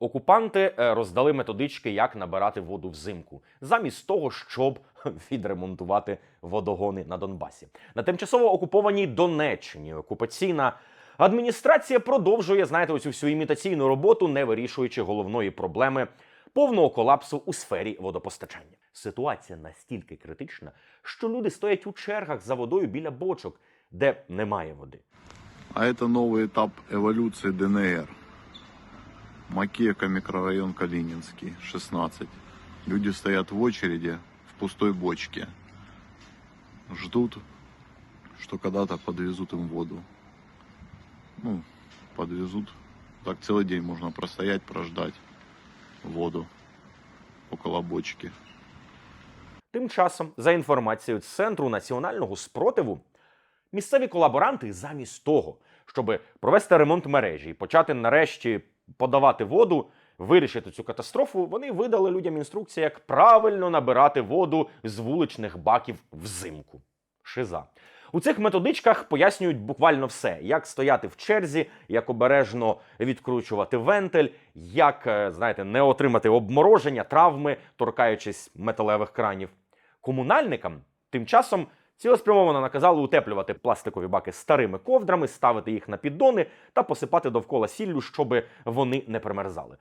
Окупанти е, роздали методички, як набирати воду взимку, замість того, щоб відремонтувати водогони на Донбасі. На тимчасово окупованій Донеччині окупаційна адміністрація продовжує, знаєте, оцю всю імітаційну роботу, не вирішуючи головної проблеми повного колапсу у сфері водопостачання. Ситуація настільки критична, що люди стоять у чергах за водою біля бочок, де немає води. А это новый этап эволюции ДНР. Макеевка, микрорайон Калининский, 16. Люди стоят в очереди в пустой бочке. Ждут, что когда-то подвезут им воду. Ну, подвезут. Так целый день можно простоять, прождать воду около бочки. Тим часом, за інформацією Центру національного спротиву, місцеві колаборанти замість того, щоб провести ремонт мережі і почати нарешті подавати воду, вирішити цю катастрофу, вони видали людям інструкції, як правильно набирати воду з вуличних баків взимку. Шиза. У цих методичках пояснюють буквально все: як стояти в черзі, як обережно відкручувати вентиль, як, е, знаєте, не отримати обмороження, травми, торкаючись металевих кранів. Комунальникам тим часом цілеспрямовано наказали утеплювати пластикові баки старими ковдрами, ставити їх на піддони та посипати довкола сіллю, щоб вони не примерзали.